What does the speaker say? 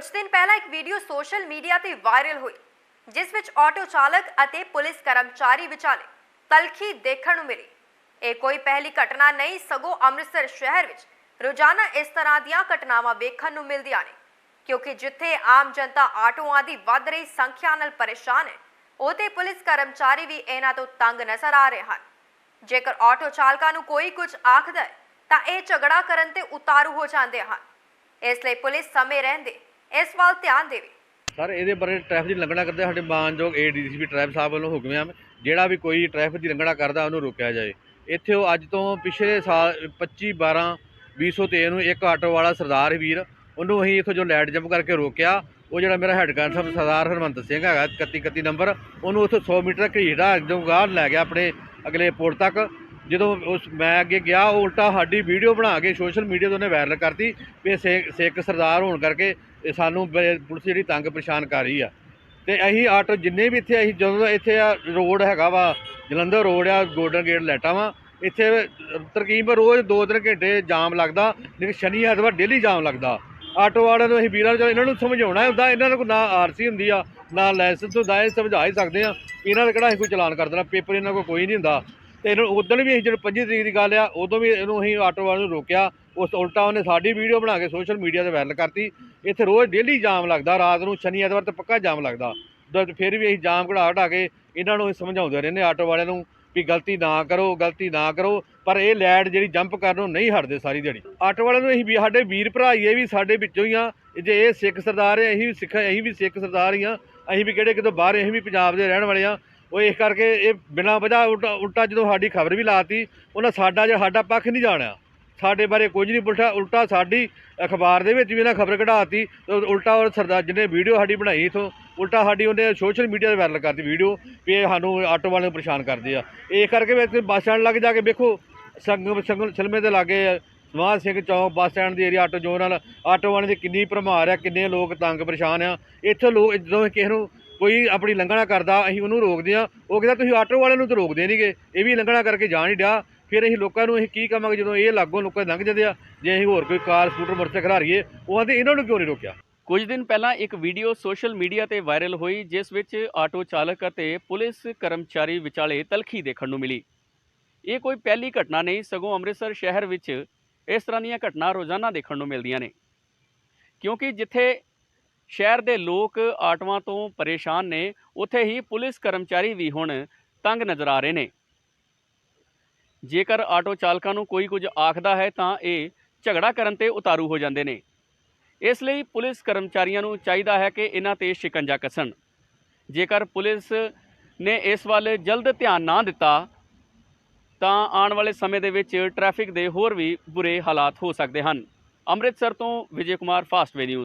ਕੁਝ ਦਿਨ ਪਹਿਲਾਂ ਇੱਕ ਵੀਡੀਓ ਸੋਸ਼ਲ ਮੀਡੀਆ ਤੇ ਵਾਇਰਲ ਹੋਈ, ਜਿਸ ਵਿੱਚ ਆਟੋ ਚਾਲਕ ਅਤੇ ਪੁਲਿਸ ਕਰਮਚਾਰੀ ਵਿਚਾਲੇ ਤਲਖੀ ਦੇਖਣ ਨੂੰ ਮਿਲੀ। ਇਹ ਕੋਈ ਪਹਿਲੀ ਘਟਨਾ ਨਹੀਂ, ਸਗੋਂ ਅੰਮ੍ਰਿਤਸਰ ਸ਼ਹਿਰ ਵਿੱਚ ਰੋਜ਼ਾਨਾ ਇਸ ਤਰ੍ਹਾਂ ਦੀਆਂ ਘਟਨਾਵਾਂ ਵੇਖਣ ਨੂੰ ਮਿਲਦੀਆਂ ਨੇ, ਕਿਉਂਕਿ ਜਿੱਥੇ ਆਮ ਜਨਤਾ ਆਟੋਆਂ ਦੀ ਵੱਧ ਰਹੀ ਸੰਖਿਆ ਨਾਲ ਪਰੇਸ਼ਾਨ ਹੈ ਉਹਤੇ ਪੁਲਿਸ ਕਰਮਚਾਰੀ ਵੀ ਇਹਨਾਂ ਤੋਂ ਤੰਗ ਨਜ਼ਰ ਆ ਰਹੇ ਹਨ। ਜੇਕਰ ਆਟੋ ਚਾਲਕਾਂ ਨੂੰ ਕੋਈ ਕੁਝ ਆਖਦਾ ਹੈ, ਤਾਂ ਇਹ ਝਗੜਾ ਕਰਨ ਤੇ ਉਤਾਰੂ ਹੋ ਜਾਂਦੇ ਹਨ। ਇਸ ਲਈ ਪੁਲਿਸ ਸਮੇਂ ਰਹਿੰਦੇ ਇਸ ਵੱਲ ਧਿਆਨ ਦੇਵੇ। ਸਰ, ਇਹਦੇ ਬਾਰੇ ਟ੍ਰੈਫਿਕ ਦੀ ਲੰਘਣਾ ਕਰਦੇ ਸਾਡੇ ਮਾਨਯੋਗ ਏਡੀਸੀਪੀ ਟ੍ਰੈਫਿਕ ਸਾਹਿਬ ਵੱਲੋਂ ਹੁਕਮ ਆ ਜਿਹੜਾ ਵੀ ਕੋਈ ਟ੍ਰੈਫਿਕ ਦੀ ਲੰਘਣਾ ਕਰਦਾ, ਉਹਨੂੰ ਰੋਕਿਆ ਜਾਏ। ਇੱਥੇ ਉਹ ਅੱਜ ਤੋਂ ਪਿਛਲੇ ਸਾਲ 25 12 2023 ਨੂੰ ਇੱਕ ਆਟੋ ਵਾਲਾ ਸਰਦਾਰ ਵੀਰ, ਉਹਨੂੰ ਅਸੀਂ ਇੱਥੋਂ ਜੋ ਲਾਈਟ ਜੰਪ ਕਰਕੇ ਰੋਕਿਆ, ਉਹ ਜਿਹੜਾ ਮੇਰਾ ਹੈੱਡ ਕਾਂਸਟੇਬਲ ਸਰਦਾਰ ਹਰਮੰਤ ਸਿੰਘ ਹੈਗਾ 31 31 ਨੰਬਰ, ਉਹਨੂੰ ਉੱਥੋਂ 100 ਮੀਟਰ ਘੜੀੜਾ ਜਦੋਂ ਗਾਹ ਲੈ ਗਿਆ ਆਪਣੇ ਅਗਲੇ ਪੁਲ ਤੱਕ। ਜਦੋਂ ਉਸ ਮੈਂ ਅੱਗੇ ਗਿਆ, ਉਹ ਉਲਟਾ ਸਾਡੀ ਵੀਡੀਓ ਬਣਾ ਕੇ ਸੋਸ਼ਲ ਮੀਡੀਆ 'ਤੇ ਉਹਨੇ ਵਾਇਰਲ ਕਰਤੀ ਵੀ ਇਹ ਸਿੱਖ ਸਰਦਾਰ ਹੋਣ ਕਰਕੇ ਸਾਨੂੰ ਬ- ਪੁਲਿਸ ਜਿਹੜੀ ਤੰਗ ਪਰੇਸ਼ਾਨ ਕਰ ਰਹੀ ਆ। ਤੇ ਅਸੀਂ ਆਟੋ ਜਿੰਨੇ ਵੀ ਇੱਥੇ, ਅਸੀਂ ਜਦੋਂ ਦਾ ਇੱਥੇ ਆ ਰੋਡ ਹੈਗਾ ਵਾ, ਜਲੰਧਰ ਰੋਡ ਆ ਗੋਲਡਨ ਗੇਟ ਲੈਟਾਂ ਵਾ, ਇੱਥੇ ਤਰਕੀਬ ਰੋਜ਼ 2-3 ਘੰਟੇ ਜਾਮ ਲੱਗਦਾ, ਲੇਕਿਨ ਸ਼ਨੀ ਐਤਵਾਰ ਡੇਲੀ ਜਾਮ ਲੱਗਦਾ। ਆਟੋ ਵਾਲਿਆਂ ਨੂੰ ਅਸੀਂ ਵੀਰਾਂ ਨੂੰ ਇਹਨਾਂ ਨੂੰ ਸਮਝਾਉਣਾ ਹੁੰਦਾ, ਇਹਨਾਂ ਕੋਲ ਨਾ ਆਰਸੀ ਹੁੰਦੀ ਆ, ਨਾ ਲਾਇਸੈਂਸ ਹੁੰਦਾ, ਇਹ ਸਮਝਾ ਹੀ ਸਕਦੇ ਆ। ਇਹਨਾਂ ਦਾ ਕਿਹੜਾ ਅਸੀਂ ਕੋਈ ਚਲਾਨ ਕਰ ਦੇਣਾ, ਪੇਪਰ ਇਹਨਾਂ ਕੋਲ ਕੋਈ ਨਹੀਂ ਹੁੰਦਾ। ਤੇ ਇਹਨੂੰ ਉਦੋਂ ਵੀ ਅਸੀਂ ਜਦੋਂ 25 ਤਰੀਕ ਦੀ ਗੱਲ ਆ, ਉਦੋਂ ਵੀ ਇਹਨੂੰ ਅਸੀਂ ਆਟੋ ਵਾਲੇ ਨੂੰ ਰੋਕਿਆ। ਉਸ ਤੋਂ ਉਲਟਾ ਉਹਨੇ ਸਾਡੀ ਵੀਡੀਓ ਬਣਾ ਕੇ ਸੋਸ਼ਲ ਮੀਡੀਆ ਤੇ ਵਾਇਰਲ ਕਰਤੀ। ਇੱਥੇ ਰੋਜ਼ ਡੇਲੀ ਜਾਮ ਲੱਗਦਾ, ਰਾਤ ਨੂੰ ਸ਼ਨੀ ਐਤਵਾਰ ਤੇ ਪੱਕਾ ਜਾਮ ਲੱਗਦਾ। ਦ- ਫਿਰ ਵੀ ਅਸੀਂ ਜਾਮ ਘੜਾ ਘਟਾ ਕੇ ਇਹਨਾਂ ਨੂੰ ਅਸੀਂ ਸਮਝਾਉਂਦੇ ਰਹਿੰਦੇ ਆਟੋ ਵਾਲਿਆਂ ਨੂੰ ਵੀ ਗਲਤੀ ਨਾ ਕਰੋ, ਗਲਤੀ ਨਾ ਕਰੋ, ਪਰ ਇਹ ਲੈਟ ਜਿਹੜੀ ਜੰਪ ਕਰਨ ਨਹੀਂ ਹਟਦੇ ਸਾਰੀ ਦਿਹਾੜੀ। ਆਟੋ ਵਾਲਿਆਂ ਨੂੰ ਅਸੀਂ ਵੀ, ਸਾਡੇ ਵੀਰ ਭਰਾ ਹੀ ਇਹ ਵੀ ਸਾਡੇ ਵਿੱਚੋਂ ਹੀ ਆ। ਜੇ ਇਹ ਸਿੱਖ ਸਰਦਾਰ ਹੈ, ਅਸੀਂ ਵੀ ਸਿੱਖ, ਅਸੀਂ ਵੀ ਸਿੱਖ ਸਰਦਾਰ ਹੀ ਆ। ਅਸੀਂ ਵੀ ਕਿਹੜੇ ਕਿਤੋਂ ਬਾਹਰ, ਅਸੀਂ ਵੀ ਪੰਜਾਬ ਦੇ ਰਹਿਣ ਵਾਲੇ ਆ। ਉਹ ਇਸ ਕਰਕੇ ਇਹ ਬਿਨਾਂ ਵਜ੍ਹਾ ਉਲਟਾ ਉਲਟਾ ਜਦੋਂ ਸਾਡੀ ਖਬਰ ਵੀ ਲਾਤੀ, ਉਹਨਾਂ ਸਾਡਾ ਜੇ ਸਾਡਾ ਪੱਖ ਨਹੀਂ ਜਾਣਿਆ। ਸਾਡੇ ਬਾਰੇ ਕੁਝ ਨਹੀਂ ਪੁੱਛਿਆ, ਉਲਟਾ ਸਾਡੀ ਅਖਬਾਰ ਦੇ ਵਿੱਚ ਵੀ ਇਹਨਾਂ ਖਬਰ ਕਢਾਤੀ, ਤੇ ਉਲਟਾ ਉਹ ਸਰਦਾਰ ਜਿਹਨੇ ਵੀਡੀਓ ਸਾਡੀ ਬਣਾਈ ਇਥੋਂ, ਉਲਟਾ ਸਾਡੀ ਉਹਨੇ ਸੋਸ਼ਲ ਮੀਡੀਆ ਤੇ ਵਾਇਰਲ ਕਰਤੀ ਵੀਡੀਓ, ਵੀ ਇਹ ਸਾਨੂੰ ਆਟੋ ਵਾਲੇ ਨੂੰ ਪਰੇਸ਼ਾਨ ਕਰਦੇ ਆ। ਇਹ ਕਰਕੇ ਵੀ ਇੱਥੇ ਬੱਸ ਸਟੈਂਡ ਲੱਗ ਜਾ ਕੇ ਵੇਖੋ, ਸੰਗਮ ਸੰਗਮ ਸਿਲਮੇ ਦੇ ਲਾਗੇ ਸਮਾਜ ਸਿੰਘ ਚੌਂਕ ਬੱਸ ਸਟੈਂਡ ਦੀ ਏਰੀਆ ਆਟੋ ਜ਼ੋਨ ਨਾਲ ਆਟੋ ਵਾਲੇ ਦੀ ਕਿੰਨੀ ਭਰਮਾਰ ਆ, ਕਿੰਨੇ ਲੋਕ ਤੰਗ ਪਰੇਸ਼ਾਨ ਆ। ਇੱਥੇ ਲੋਕ ਜਦੋਂ ਕਿਸੇ ਨੂੰ ਕੋਈ ਆਪਣੀ ਲੰਘਣਾ ਕਰਦਾ, ਅਸੀਂ ਉਹਨੂੰ ਰੋਕਦੇ ਆ ਉਹ ਕਹਿੰਦਾ, ਤੁਸੀਂ ਆਟੋ ਵਾਲੇ ਨੂੰ ਤਾਂ ਰੋਕਦੇ ਨਹੀਂਗੇ ਇਹ ਵੀ ਲੰਘਣਾ ਕਰਕੇ ਜਾ ਨਹੀਂ ਡਿਆ। ਫਿਰ ਅਸੀਂ ਲੋਕਾਂ ਨੂੰ ਅਸੀਂ ਕੀ ਕਵਾਂਗੇ ਜਦੋਂ ਇਹ ਲਾਗੋਂ ਲੋਕਾਂ ਦੇ ਲੰਘ ਜਾਂਦੇ ਆ? ਜੇ ਅਸੀਂ ਹੋਰ ਕੋਈ ਕਾਰ, ਸਕੂਟਰ, ਮੋਟਰਸਾਈਕਲ ਖਿਲਾਰੀਏ ਉਹ ਆਂਦੇ ਇਹਨਾਂ ਨੂੰ ਕਿਉਂ ਨਹੀਂ ਰੋਕਿਆ? ਕੁਝ ਦਿਨ ਪਹਿਲਾਂ ਇੱਕ ਵੀਡੀਓ ਸੋਸ਼ਲ ਮੀਡੀਆ ਤੇ ਵਾਇਰਲ ਹੋਈ, ਜਿਸ ਵਿੱਚ ਆਟੋ ਚਾਲਕ ਅਤੇ ਪੁਲਿਸ ਕਰਮਚਾਰੀ ਵਿਚਾਲੇ ਤਲਖੀ ਦੇਖਣ ਨੂੰ ਮਿਲੀ। ਇਹ ਕੋਈ ਪਹਿਲੀ ਘਟਨਾ ਨਹੀਂ, ਸਗੋਂ ਅੰਮ੍ਰਿਤਸਰ ਸ਼ਹਿਰ ਵਿੱਚ ਇਸ ਤਰ੍ਹਾਂ ਦੀਆਂ ਘਟਨਾ ਰੋਜ਼ਾਨਾ ਦੇਖਣ ਨੂੰ ਮਿਲਦੀਆਂ ਨੇ। ਕਿਉਂਕਿ ਜਿੱਥੇ ਸ਼ਹਿਰ ਦੇ ਲੋਕ ਆਟੋਆਂ ਤੋਂ ਪਰੇਸ਼ਾਨ ਨੇ, ਉੱਥੇ ਹੀ ਪੁਲਿਸ ਕਰਮਚਾਰੀ ਵੀ ਹੁਣ ਤੰਗ ਨਜ਼ਰ ਆ ਰਹੇ ਨੇ। ਜੇਕਰ ਆਟੋ ਚਾਲਕਾਂ ਨੂੰ ਕੋਈ ਕੁਝ ਆਖਦਾ ਹੈ, ਤਾਂ ਇਹ ਝਗੜਾ ਕਰਨ ਤੇ ਉਤਾਰੂ ਹੋ ਜਾਂਦੇ ਨੇ। ਇਸ ਲਈ ਪੁਲਿਸ ਕਰਮਚਾਰੀਆਂ ਨੂੰ ਚਾਹੀਦਾ ਹੈ ਕਿ ਇਹਨਾਂ ਤੇ ਸ਼ਿਕੰਜਾ ਕੱਸਣ। ਜੇਕਰ ਪੁਲਿਸ ਨੇ ਇਸ ਵੱਲ ਜਲਦ ਧਿਆਨ ਨਾ ਦਿੱਤਾ, ਤਾਂ ਆਉਣ ਵਾਲੇ ਸਮੇਂ ਦੇ ਵਿੱਚ ਟ੍ਰੈਫਿਕ ਦੇ ਹੋਰ ਵੀ ਬੁਰੇ ਹਾਲਾਤ ਹੋ ਸਕਦੇ ਹਨ। ਅੰਮ੍ਰਿਤਸਰ ਤੋਂ ਵਿਜੇ ਕੁਮਾਰ ਫਾਸਟਵੇ ਨਿਊਜ਼।